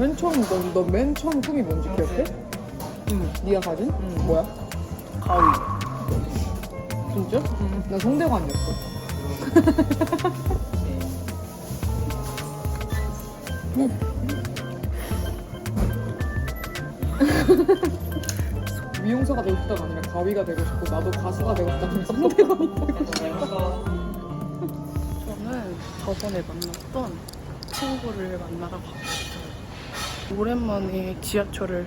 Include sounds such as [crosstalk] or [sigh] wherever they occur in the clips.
맨 처음 너맨 처음 꿈이 뭔지 기억해? 응. 네가 가진? 응. 뭐야? 가위. 진짜? 응. 나 송대관이었어. [laughs] 미용사가 되고 싶다가 아니라 가위가 되고 싶고 나도 가수가 되고 싶다면 송대관이 되고 싶다. 저는 저번에 만났던 친구를 만나러 있어요. 오랜만에 지하철을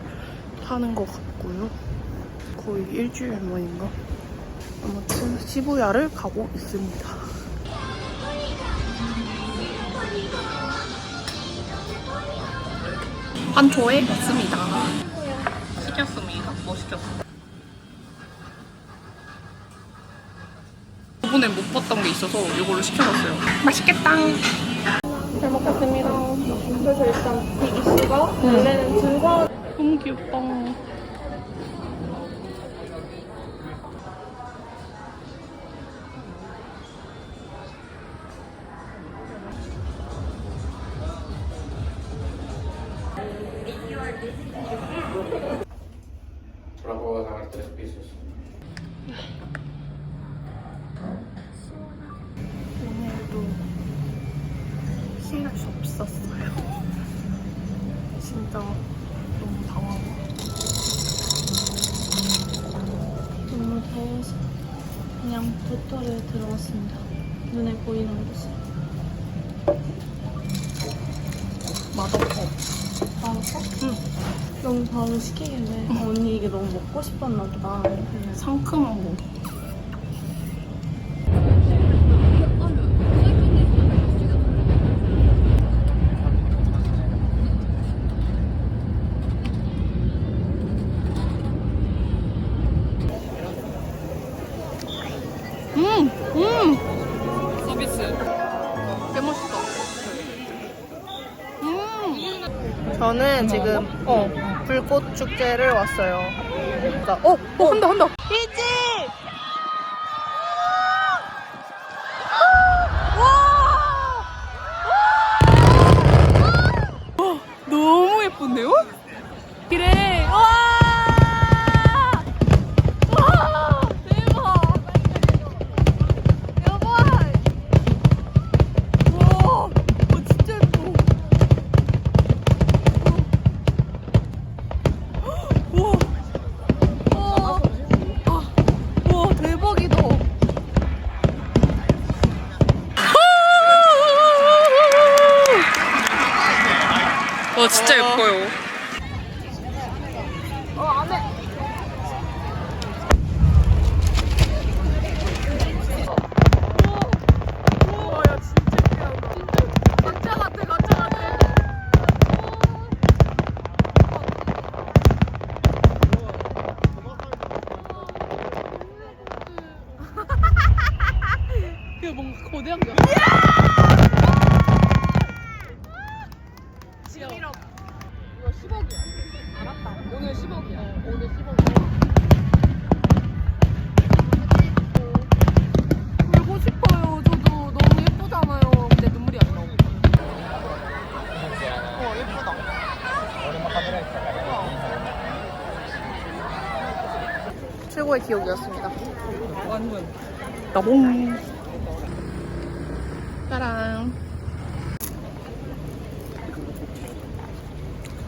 타는 것 같고요. 거의 일주일 만인가? 아무튼 시부야를 가고 있습니다. 한초에 왔습니다. 시켰습니다. 뭐 시켰어? 저번에 못 봤던 게 있어서 이걸로 시켜봤어요. 맛있겠다. 잘 먹겠습니다. 그래서 일단 비기씨가 원래는 등산 너무 귀엽다. 오늘도 쉴수 없었어요. 진짜 너무 당황. 너무 더워서 그냥 도토리에 들어갔습니다. 눈에 보이는 곳에. 맛없어. 나왔어? 응. 너무 바로 시키길래 어, 언니 이게 너무 먹고 싶었나 보다. 거. 지금 어 불꽃 축제를 왔어요. 자, 어, 어 한다 한다. 이 최고의 기억이었습니다. 완전. 따봉. 짜란.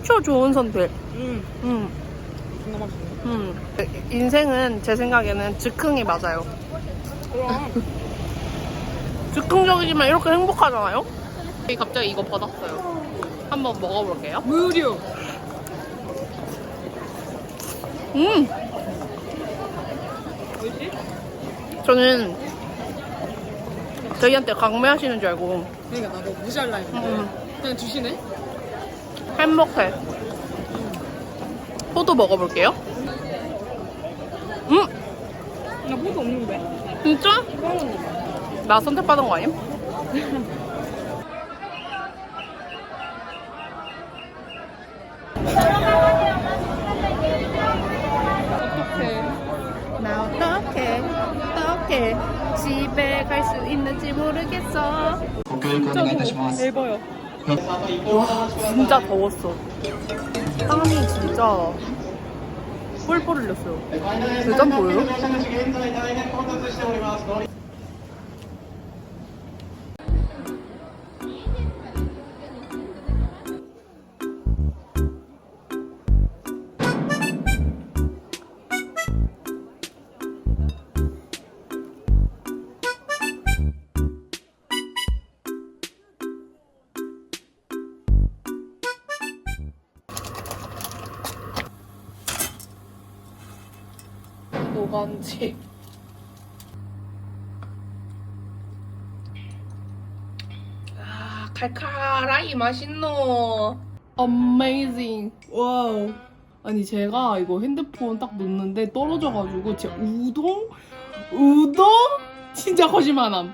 초 좋은 선택. 음, 음, 맛있네. 음. 인생은 제 생각에는 즉흥이 맞아요. [laughs] 즉흥적이지만 이렇게 행복하잖아요? 갑자기 이거 받았어요. 한번 먹어볼게요. 무료. 음! 뭐지? 저는 저희한테 강매하시는 줄 알고 그러니까 나도 무시할라 했는데 음. 그냥 주시네. 행복해. 포도 먹어볼게요. 음! 나 포도 없는데. 진짜? 나 선택받은 거 아님? [laughs] 진짜 더워. 대봐요. 와, 진짜 더웠어. 땀이 진짜 뿔뿔 흘렸어요. 대전 보여요? 노간지. 아, 칼칼하이 맛있노. Amazing. 와우. 아니 제가 이거 핸드폰 딱 놓는데 떨어져가지고 진짜 우동? 우동? 진짜 거짓말함.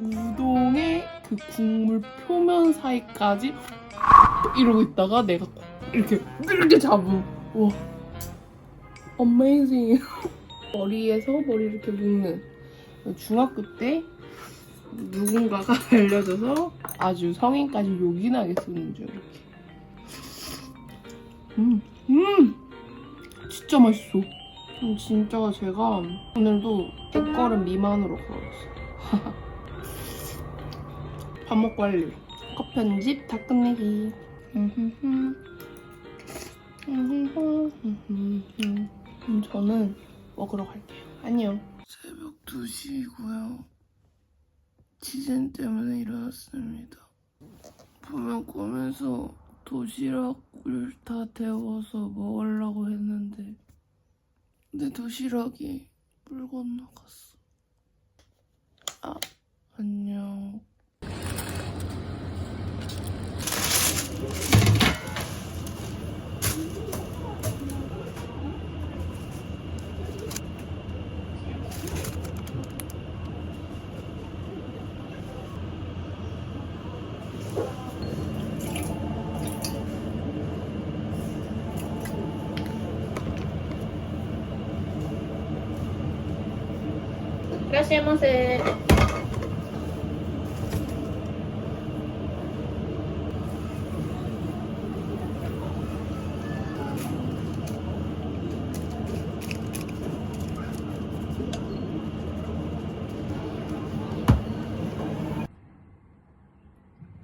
우동의 그 국물 표면 사이까지 이러고 있다가 내가 이렇게 이렇게 잡음. 와. 어메이징. [laughs] 머리에서 머리 이렇게 묶는 중학교 때 누군가가 [laughs] 알려줘서 아주 성인까지 요긴하게 쓰는 중 이렇게. 음, 음, 진짜 맛있어. 음, 진짜 제가 오늘도 100걸음 미만으로 걸었어. [laughs] 밥 먹고 할래. 컷 편집 다 끝내기. 저는 먹으러 갈게요. 안녕. 새벽 2시이고요. 지진 때문에 일어났습니다. 분명 꿈에서 도시락을 다 데워서 먹으려고 했는데 내 도시락이 물 건너갔어. 아, 안녕.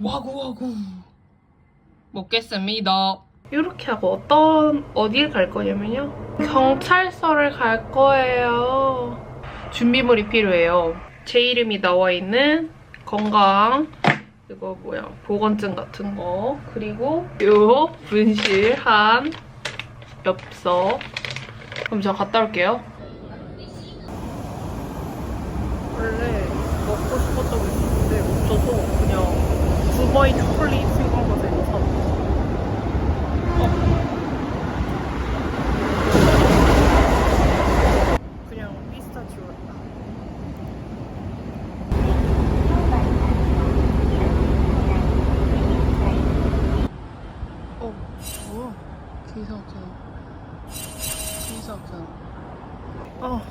와구와구 먹겠습니다. 이렇게 하고 어떤 어디를 갈 거냐면요. 경찰서를 갈 거예요. 준비물이 필요해요. 제 이름이 나와 있는 건강 이거 뭐야 보건증 같은 거 그리고 요 분실한 엽서 그럼 저 갔다 올게요. 원래 먹고 싶었던 게 있었는데 없어서 그냥 두바이 초콜릿 생각나서 이거 샀어. 어. 그냥 피스타치오였다. 어, 뭐야? 기사 없잖아. 기사 없잖아. 아,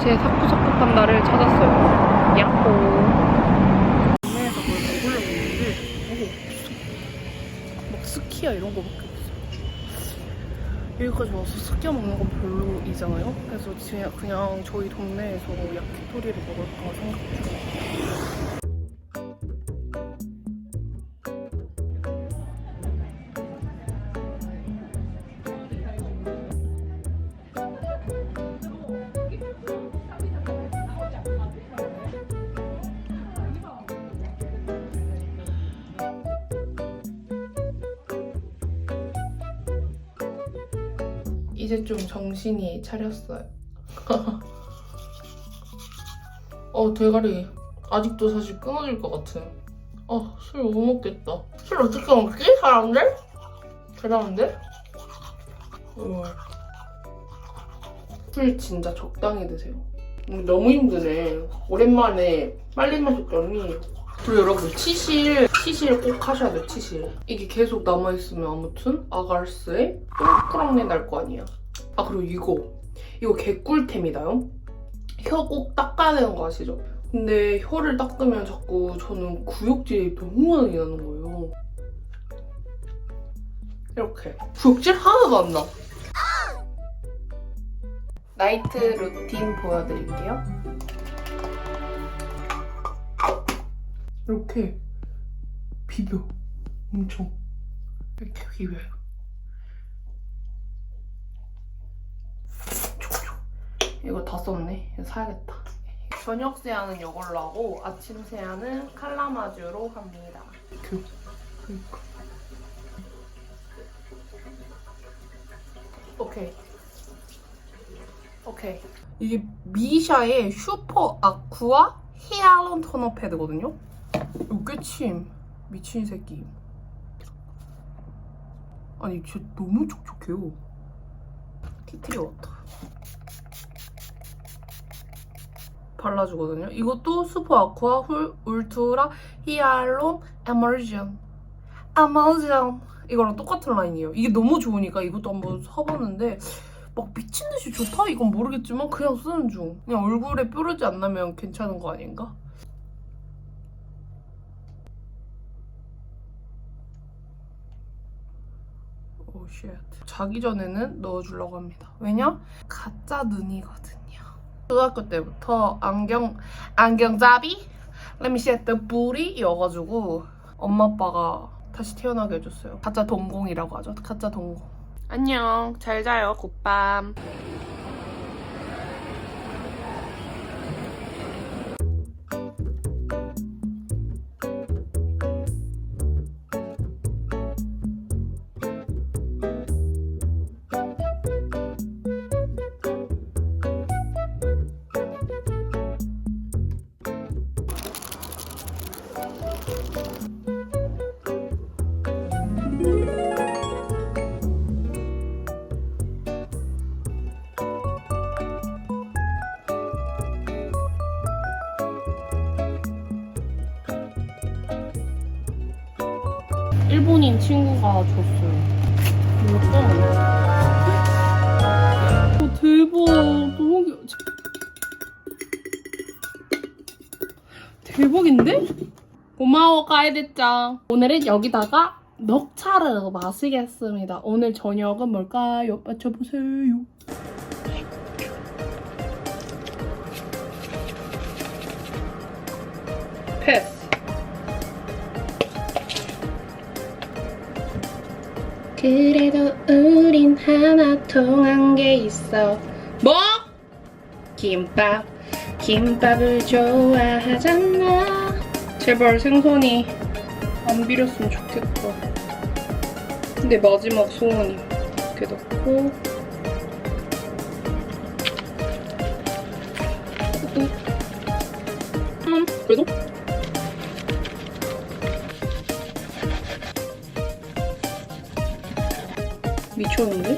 제 사쿠사쿠 판다를 찾았어요. 야호. 동네에서 그걸 먹으려고 했는데, 오, 막 스키야 이런 거밖에 없어. 여기까지 와서 스키야 먹는 건 별로이잖아요? 그래서 그냥, 저희 동네에서 야키토리를 먹을까 생각 중이에요. 이제 좀 정신이 차렸어요. [laughs] 어, 대가리. 아직도 사실 끊어질 것 같은. 아, 술못 먹겠다. 술 어떻게 먹지, 사람들? 대단한데? 우와. 술 진짜 적당히 드세요. 음, 너무 힘드네. 오랜만에 빨리 마셨더니. 그리고 여러분, 치실, 치실 꼭 하셔야 돼요, 치실. 이게 계속 남아있으면 아무튼 아갈스에 똥꾸렁내 날 거 아니야. 아, 그리고 이거. 이거 개꿀템이다요. 혀 꼭 닦아야 되는 거 아시죠? 근데 혀를 닦으면 자꾸 저는 구역질이 너무 많이 나는 거예요. 이렇게. 구역질 하나도 안 나. 나이트 루틴 보여드릴게요. 이렇게 비벼. 엄청. 이렇게 비벼요. 이거 다 썼네. 이거 사야겠다. 저녁 세안은 이걸로 하고 아침 세안은 칼라마주로 합니다. 그, 그니까. 오케이. 오케이. 이게 미샤의 슈퍼 아쿠아 히알론 토너 패드거든요. 이거 꿰침. 미친 새끼. 아니 진짜 너무 촉촉해요. 티트리 워터. 발라주거든요. 이것도 슈퍼 아쿠아 훌, 울트라 히알론 에머전 에머전 이거랑 똑같은 라인이에요. 이게 너무 좋으니까 이것도 한번 사봤는데 막 미친 듯이 좋다? 이건 모르겠지만 그냥 쓰는 중. 그냥 얼굴에 뾰루지 안 나면 괜찮은 거 아닌가? 쉣. 자기 전에는 넣어주려고 합니다. 왜냐? 가짜 눈이거든요. 초등학교 때부터 안경 안경잡이 레미시에트 뿌리여가지고 엄마 아빠가 다시 태어나게 해줬어요. 가짜 동공이라고 하죠. 가짜 동공. 안녕. 잘 자요. 굿밤. 일본인 친구가 줬어요. 이거 어, 대박. 너무 귀여워. 대박인데? 고마워, 가이드짱. 오늘은 여기다가 녹차를 마시겠습니다. 오늘 저녁은 뭘까요? 맞춰보세요. 패스. 그래도 우린 하나 통한 게 있어. 뭐? 김밥. 김밥을 좋아하잖아. 제발 생선이 안 비렸으면 좋겠다. 근데 마지막 소원이 이렇게 넣고. 음, 그래도 미쳤는데?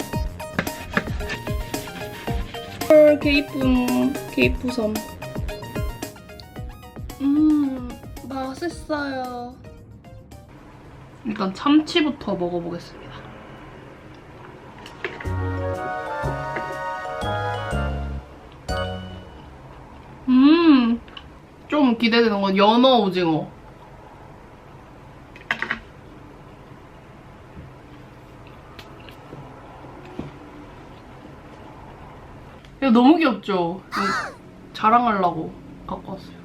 헐 개 이쁨 개 이쁘섬. 음 맛있어요. 일단 참치부터 먹어보겠습니다. 음 좀 기대되는 건 연어 오징어 이거 너무 귀엽죠? 자랑하려고 갖고 왔어요.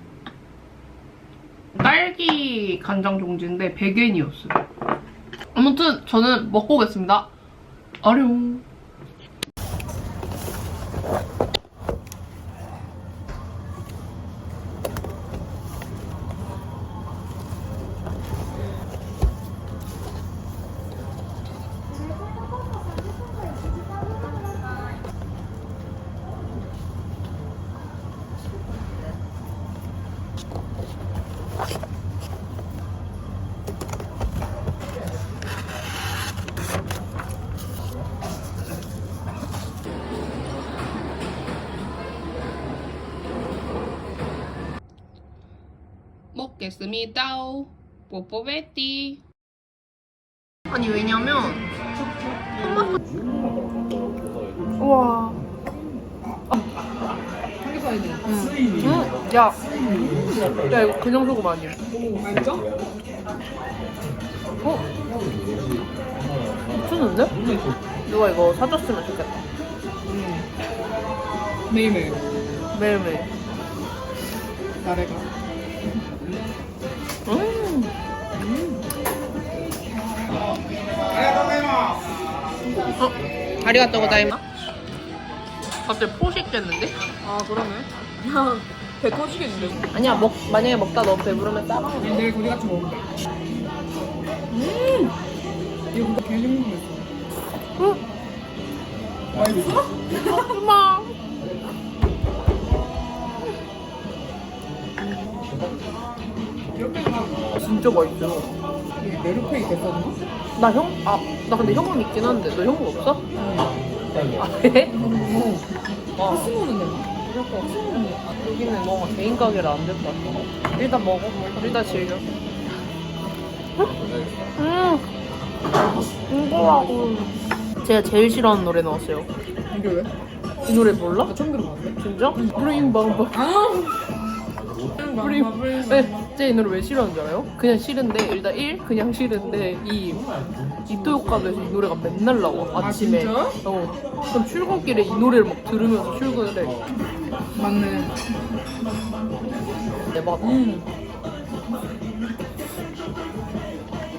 딸기 간장 종지인데 100엔이었어요. 아무튼 저는 먹고 오겠습니다. 아룡. 먹겠습니다. 뽀뽀베띠. 아니 왜냐면 우와 음. 음. 야, 야 이거 그냥 소금 아니야? 진짜? 어? 미쳤는데? 누가 이거 사줬으면 좋겠다. 매일매일 매일매일. 나래가 음. 어? 아리가또 고자이마? 갑자기 포식됐는데? 아 그러네 그냥 배 터지겠는데 아니야 먹 만약에 먹다 너 배부르면 따라 내일 우리 같이 먹을게 음 이거 근데 개 궁금했어 응? 맛있어? 엄마 진짜 맛있어 이게 메르페이 됐었나? 나 형? 아 나 근데 현금 있긴 한데 너 현금 없어? 아 그래? 어 스모는 되나? 이렇게 스모는 돼 여기는 뭔가 개인 가게라 안 될 것 같아 일단 먹어 일단 즐겨 음 이거라고 제가 제일 싫어하는 노래 나왔어요 이게 왜? 이 노래 몰라? 나 처음 들어봤는데 진짜? 브레인 방방 아! 브레인 노래 왜 싫어하는 줄 알아요? 그냥 싫은데 일단 1 그냥 싫은데 2 이토요카도에서 이 노래가 맨날 나와 아침에. 진짜? 어. 그럼 출근길에 이 노래를 막 들으면서 출근을 해. 맞네. 대박. 음.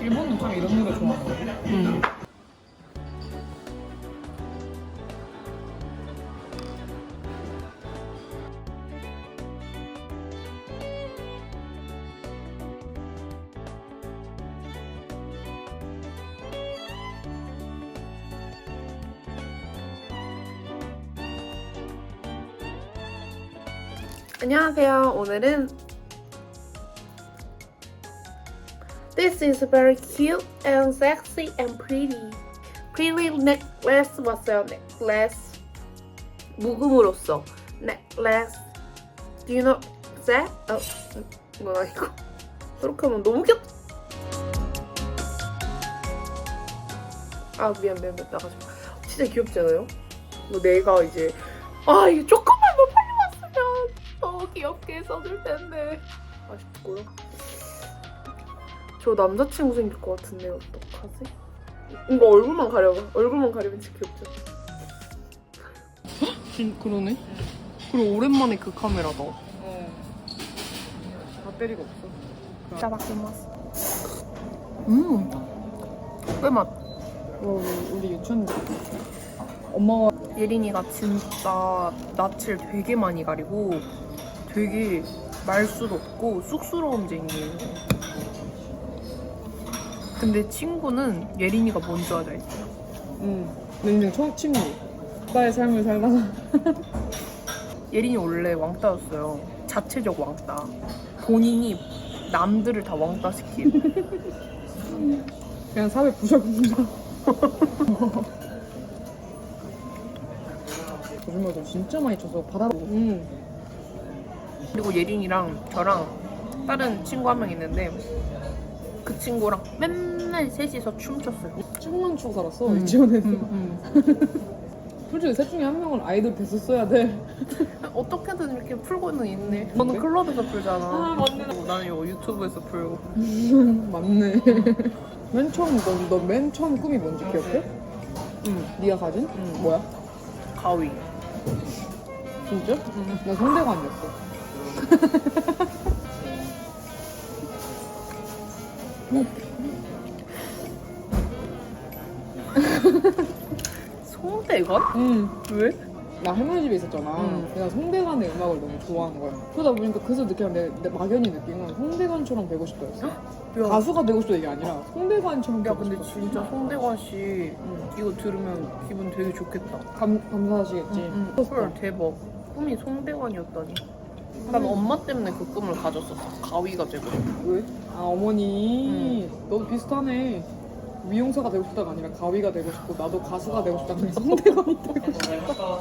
일본은 참 이런 노래 좋아하는 거 음. 안녕하세요. 오늘은 This is very cute and sexy and pretty. Pretty necklace 왔어요. necklace. 묵음으로써 necklace. Do you know that? 어, 이건 아니고. 이렇게 하면 너무 귀엽. 아 미안 미안 미안 나가지 마. 진짜 귀엽지 않아요? 뭐 내가 이제 아 이게 조금만 더 더 귀엽게 써줄 텐데 아쉽고요. 저 남자친구 생길 것 같은데 어떡하지? 이거 얼굴만 가려봐. 얼굴만 가리면 진짜 귀엽죠? 진 그러네. 그리고 오랜만에 그 카메라다. 어 배터리가 없어 짜바키마스. 음. 꿀맛. 와 우리 유치원 엄마가 예린이가 진짜 낯을 되게 많이 가리고 되게 말수도 없고 쑥스러운 쟁이에요. 근데 친구는 예린이가 먼저 하자 했어요. 응 인생 첫 친구 나의 삶을 살다가 [laughs] 예린이 원래 왕따였어요. 자체적 왕따. 본인이 남들을 다 왕따 시키는. 그냥 사회 부셔군다 [laughs] 거짓말도 진짜 많이 쳐서 바다로 응 그리고 예린이랑 저랑 다른 친구 한 명 있는데 그 친구랑 맨날 셋이서 춤췄어요. 춤만 추고 살았어 음. 유치원에서 음, [laughs] 솔직히 셋 중에 한 명은 아이돌 됐었어야 돼 [laughs] 어떻게든 이렇게 풀고는 있네. 너는 클럽에서 풀잖아. 아, 맞네. 나는 이거 유튜브에서 풀고. [laughs] 맞네 맨 처음 너맨 처음 꿈이 뭔지 기억해? 응. 네가 가진? 응. 뭐야? 가위. 진짜? 응. 나 성대관이었어 송대관? 응. 왜? 나 할머니 집에 있었잖아. 응. 내가 송대관의 음악을 너무 좋아하는 거야. 그러다 보니까 그래서 느끼는 내, 내 막연히 느낀 건 송대관처럼 되고 싶다였어. 야, 가수가 되고 싶다 이게 아니라 송대관처럼 야 되고 근데. 진짜 송대관 씨 이거 들으면 기분 되게 좋겠다. 감, 감사하시겠지. 응, 응. 헐 대박. 꿈이 송대관이었다니. 난 엄마 때문에 그 꿈을 가졌었어. 가위가 되고. 왜? 아 어머니 너도 비슷하네. 미용사가 되고 싶다가 아니라 가위가 되고 싶고 나도 가수가 되고 싶다가 송대관이 [laughs] 되고 싶다.